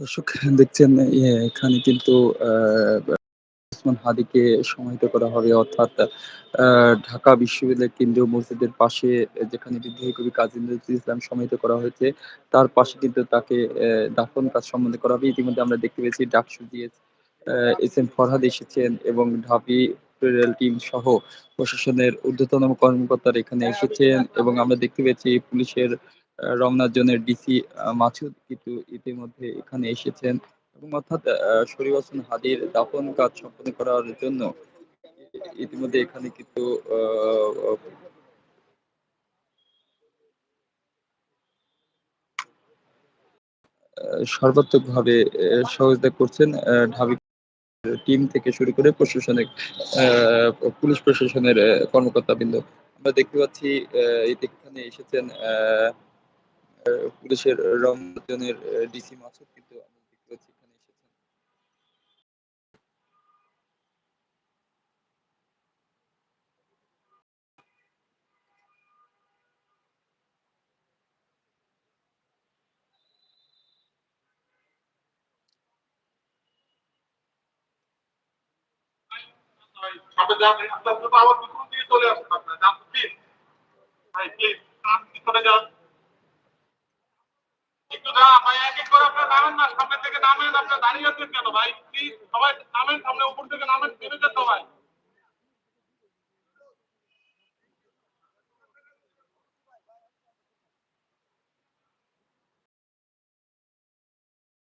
দর্শক দেখছেন ইয়ে এখানে কিন্তু ওসমান হাদিকে সমাহিত করা হবে অর্থাৎ ঢাকা বিশ্ববিদ্যালয়ের কেন্দ্রীয় মসজিদের পাশে যেখানে বিদ্রোহী কবি কাজী নজরুল ইসলাম সমাহিত করা হয়েছে, তার পাশে কিন্তু তাকে দাফন কাজ সম্বন্ধে করা হবে। ইতিমধ্যে আমরা দেখতে পেয়েছি DUCSU GS S M Farhad এসেছেন এবং ঢাবি টিম সহ প্রশাসনের ঊর্ধ্বতন কর্মকর্তারা এখানে এসেছেন এবং আমরা দেখতে পেয়েছি পুলিশের রমনা জোনের ডিসি মাসুদ কিন্তু ইতিমধ্যে এখানে এসেছেন এবং অর্থাৎ শরীফ ওসমান হাদির দাফন কাজ সম্পন্ন করার জন্য ইতিমধ্যে এখানে কিন্তু সর্বাত্মকভাবে সহযোগিতা করছেন ঢাবি টিম থেকে শুরু করে প্রশাসনিক পুলিশ প্রশাসনের অ্যা কর্মকর্তাবৃন্দ। আমরা দেখতে পাচ্ছি এসেছেন অ্যা পুলিশের রমনা জোনের অ্যা ডিসি মাসুদ কিন্তু পাচ্ছি এখানে এসেছেন। ভাই যান দিকে চলে আসুন আপনার যান প্লিজ। ভাই প্লিজ পিছনে যান। এক এক করে আপনারা নামেন না, সামনে থেকে নামেন, আপনারা দাঁড়িয়ে আছেন কেন ভাই? প্লিজ, সবাই নামেন, সামনে উপর থেকে নামেন নেমে যেত ভাই।